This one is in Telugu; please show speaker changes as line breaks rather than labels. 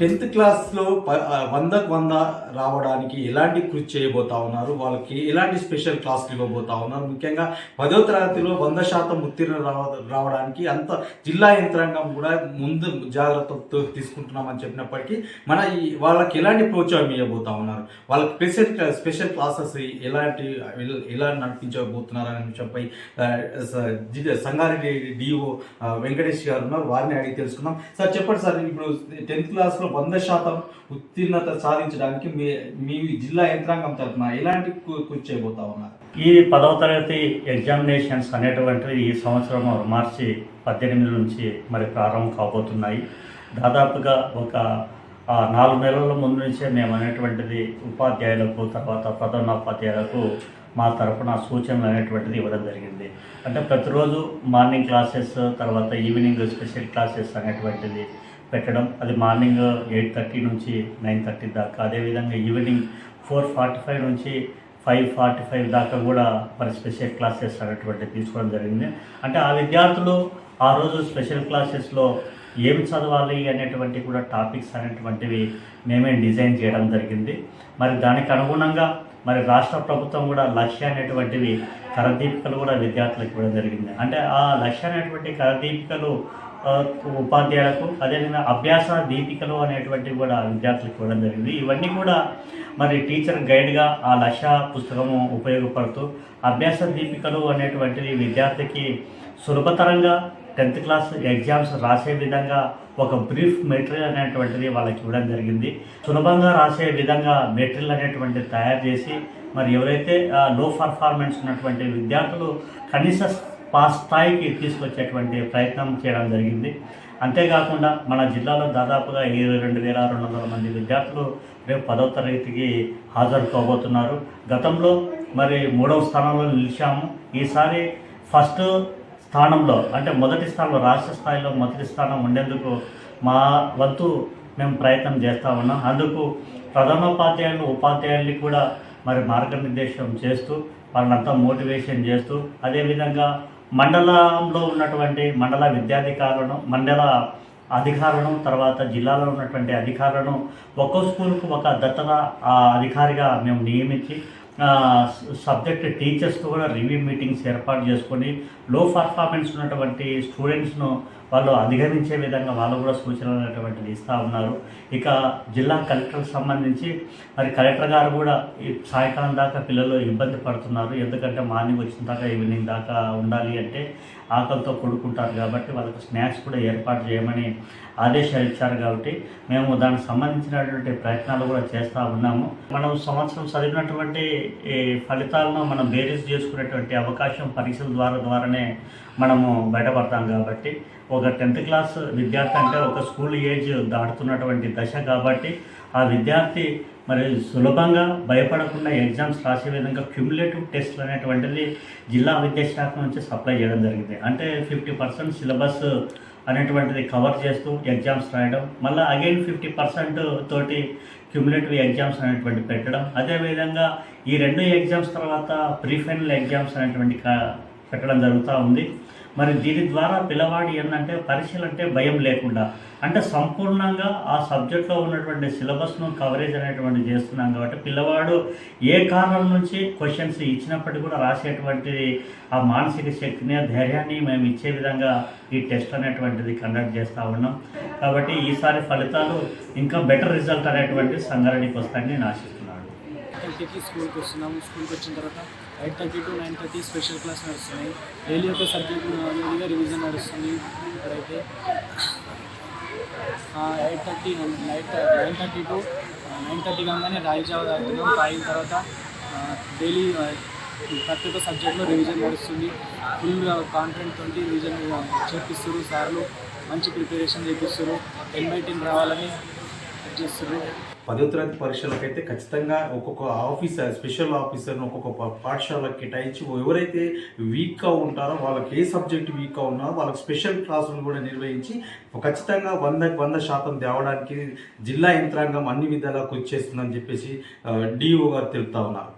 టెన్త్ క్లాస్లో ప- వందకు వంద రావడానికి ఎలాంటి కృషి చేయబోతా ఉన్నారు? వాళ్ళకి ఎలాంటి స్పెషల్ క్లాసులు ఇవ్వబోతా ఉన్నారు? ముఖ్యంగా పదో తరగతిలో వంద శాతం ఉత్తీర్ణ రావ రావడానికి అంత జిల్లా యంత్రాంగం కూడా ముందు జాగ్రత్తతో తీసుకుంటున్నామని చెప్పినప్పటికీ మన ఈ వాళ్ళకి ఎలాంటి ప్రోత్సాహం ఇవ్వబోతా ఉన్నారు? వాళ్ళకి స్పెషల్ స్పెషల్ క్లాసెస్ ఎలాంటి ఎలా నడిపించబోతున్నారు అనే విషయంపై సంగారెడ్డి డిఓ వెంకటేష్ గారు ఉన్నారు. వారిని అడిగి తెలుసుకుందాం. సార్ చెప్పండి సార్ ఇప్పుడు టెన్త్ క్లాస్లో వంద శాతం ఉత్తీర్ణత సాధించడానికి మీ మీ జిల్లా యంత్రాంగం తరఫున ఎలాంటి కృషి చేయబోతా ఉన్నారు?
ఈ పదవ తరగతి ఎగ్జామినేషన్స్ అనేటువంటివి ఈ సంవత్సరం మార్చి పద్దెనిమిది నుంచి మరి ప్రారంభం కాబోతున్నాయి. దాదాపుగా ఒక నాలుగు నెలల ముందు నుంచే మేము అనేటువంటిది ఉపాధ్యాయులకు తర్వాత ప్రధానోపాధ్యాయులకు మా తరపున సూచనలు అనేటువంటిది ఇవ్వడం జరిగింది. అంటే ప్రతిరోజు మార్నింగ్ క్లాసెస్ తర్వాత ఈవినింగ్ స్పెషల్ క్లాసెస్ అనేటువంటిది పెట్టడం. అది మార్నింగ్ ఎయిట్ థర్టీ నుంచి నైన్ థర్టీ దాకా. అదేవిధంగా ఈవినింగ్ ఫోర్ ఫార్టీ ఫైవ్ నుంచి ఫైవ్ ఫార్టీ ఫైవ్ దాకా కూడా మరి స్పెషల్ క్లాసెస్ అనేటువంటివి తీసుకోవడం జరిగింది. అంటే ఆ విద్యార్థులు ఆ రోజు స్పెషల్ క్లాసెస్లో ఏమి చదవాలి అనేటువంటి కూడా టాపిక్స్ అనేటువంటివి మేమే డిజైన్ చేయడం జరిగింది. మరి దానికి అనుగుణంగా మరి రాష్ట్ర ప్రభుత్వం కూడా లక్ష్య అనేటువంటివి కరదీపికలు కూడా విద్యార్థులకు ఇవ్వడం జరిగింది. అంటే ఆ లక్ష్య అనేటువంటి కరదీపికలు ఉపాధ్యాయులకు అదేవిధంగా అభ్యాస దీపికలు అనేటువంటివి కూడా విద్యార్థులకు ఇవ్వడం జరిగింది. ఇవన్నీ కూడా మరి టీచర్ గైడ్గా ఆ లక్ష పుస్తకము ఉపయోగపడుతూ అభ్యాస దీపికలు అనేటువంటిది విద్యార్థికి సులభతరంగా టెన్త్ క్లాస్ ఎగ్జామ్స్ రాసే విధంగా ఒక బ్రీఫ్ మెటీరియల్ అనేటువంటిది వాళ్ళకి ఇవ్వడం జరిగింది. సులభంగా రాసే విధంగా మెటీరియల్ అనేటువంటిది తయారు చేసి మరి ఎవరైతే లో పర్ఫార్మెన్స్ ఉన్నటువంటి విద్యార్థులు కనీస పాస్ స్థాయికి తీసుకొచ్చేటువంటి ప్రయత్నం చేయడం జరిగింది. అంతేకాకుండా మన జిల్లాలో దాదాపుగా ఇరవై రెండు వేల రెండు వందల మంది విద్యార్థులు రేపు పదవ తరగతికి హాజరు కాబోతున్నారు. గతంలో మరి మూడవ స్థానంలో నిలిచాము. ఈసారి ఫస్ట్ స్థానంలో అంటే మొదటి స్థానంలో రాష్ట్ర స్థాయిలో మొదటి స్థానం ఉండేందుకు మా వంతు మేము ప్రయత్నం చేస్తూ ఉన్నాం. అందుకు ప్రధానోపాధ్యాయులు ఉపాధ్యాయుల్ని కూడా మరి మార్గనిర్దేశం చేస్తూ వాళ్ళంతా మోటివేషన్ చేస్తూ అదేవిధంగా మండలంలో ఉన్నటువంటి మండల విద్యాధికారులను మండల అధికారులను తర్వాత జిల్లాలో ఉన్నటువంటి అధికారులను ఒక్కో స్కూల్కు ఒక దత్తత ఆ, అధికారిగా మేము నియమించి సబ్జెక్ట్ టీచర్స్ కూడా రివ్యూ మీటింగ్స్ ఏర్పాటు చేసుకొని లో పర్ఫార్మెన్స్ ఉన్నటువంటి స్టూడెంట్స్ను వాళ్ళు అధిగమించే విధంగా వాళ్ళు కూడా సూచనలు అనేటువంటివి ఇస్తూ ఉన్నారు. ఇక జిల్లా కలెక్టర్కి సంబంధించి మరి కలెక్టర్ గారు కూడా ఈ సాయంకాలం దాకా పిల్లలు ఇబ్బంది పడుతున్నారు. ఎందుకంటే మార్నింగ్ వచ్చిన దాకా ఈవినింగ్ దాకా ఉండాలి అంటే ఆకలితో కొడుకుంటారు కాబట్టి వాళ్ళకి స్నాక్స్ కూడా ఏర్పాటు చేయమని ఆదేశాలు ఇచ్చారు కాబట్టి మేము దానికి సంబంధించినటువంటి ప్రయత్నాలు కూడా చేస్తూ ఉన్నాము. మనం సంవత్సరం చదివినటువంటి ఈ ఫలితాలను మనం బేరీస్ చేసుకునేటువంటి అవకాశం పరీక్షల ద్వారా ద్వారానే మనము బయటపడతాం కాబట్టి ఒక టెన్త్ క్లాస్ విద్యార్థి అంటే ఒక స్కూల్ ఏజ్ దాటుతున్నటువంటి దశ కాబట్టి ఆ విద్యార్థి మరి సులభంగా భయపడకుండా ఎగ్జామ్స్ రాసే విధంగా క్యూములేటివ్ టెస్ట్లు అనేటువంటిది జిల్లా విద్యాశాఖ నుంచి సప్లై చేయడం జరిగింది. అంటే ఫిఫ్టీ పర్సెంట్ సిలబస్ అనేటువంటిది కవర్ చేస్తూ ఎగ్జామ్స్ రాయడం మళ్ళీ అగైన్ ఫిఫ్టీ పర్సెంట్ తోటి క్యూములేటివ్ ఎగ్జామ్స్ అనేటువంటి పెట్టడం అదేవిధంగా ఈ రెండు ఎగ్జామ్స్ తర్వాత ప్రీ ఫైనల్ ఎగ్జామ్స్ అనేటువంటి కా- పెట్టడం జరుగుతూ ఉంది. మరి దీని ద్వారా పిల్లవాడు ఏంటంటే పరీక్షలు అంటే భయం లేకుండా అంటే సంపూర్ణంగా ఆ సబ్జెక్ట్లో ఉన్నటువంటి సిలబస్ను కవరేజ్ అనేటువంటి చేస్తున్నాం కాబట్టి పిల్లవాడు ఏ కారణం నుంచి క్వశ్చన్స్ ఇచ్చినప్పటికీ కూడా రాసేటువంటి ఆ మానసిక శక్తిని ధైర్యాన్ని మేము ఇచ్చే విధంగా ఈ టెస్ట్ అనేటువంటిది కండక్ట్ చేస్తూ ఉన్నాం. కాబట్టి ఈసారి ఫలితాలు ఇంకా బెటర్ రిజల్ట్ అనేటువంటి సంగారెడ్డికి వస్తాయని నేను ఆశిస్తున్నాను.
స్కూల్కి వస్తున్నాము. స్కూల్కి వచ్చిన తర్వాత eight thirty to nine thirty special class నడుస్తున్నాయి. డైలీ ఒక సబ్జెక్ట్ రివిజన్ నడుస్తుంది. ఇక్కడైతే eight thirty night nine thirty to nine thirty కాగానే రాయి జావ తాగుతున్నాం తాగిన తర్వాత డైలీ ప్రతి ఒక్క సబ్జెక్ట్లో రివిజన్ నడుస్తుంది. ఫుల్ కాన్ఫిడెంట్ తోటి రివిజన్ చేపిస్తారు సార్లు. మంచి ప్రిపరేషన్ చేపిస్తారు టెన్ బై టెన్ రావాలని చేస్తారు
పదో తరగతి పరీక్షలకైతే ఖచ్చితంగా ఒక్కొక్క ఆఫీసర్ స్పెషల్ ఆఫీసర్ని ఒక్కొక్క పాఠశాలకు కేటాయించి ఎవరైతే వీక్గా ఉంటారో వాళ్ళకి ఏ సబ్జెక్ట్ వీక్గా ఉన్నారో వాళ్ళకి స్పెషల్ క్లాసులు కూడా నిర్వహించి ఖచ్చితంగా వంద వంద శాతం తేవడానికి జిల్లా యంత్రాంగం అన్ని విధాలా కృషి చేస్తుందని చెప్పేసి డిఓ గారు తెలుపుతా ఉన్నారు.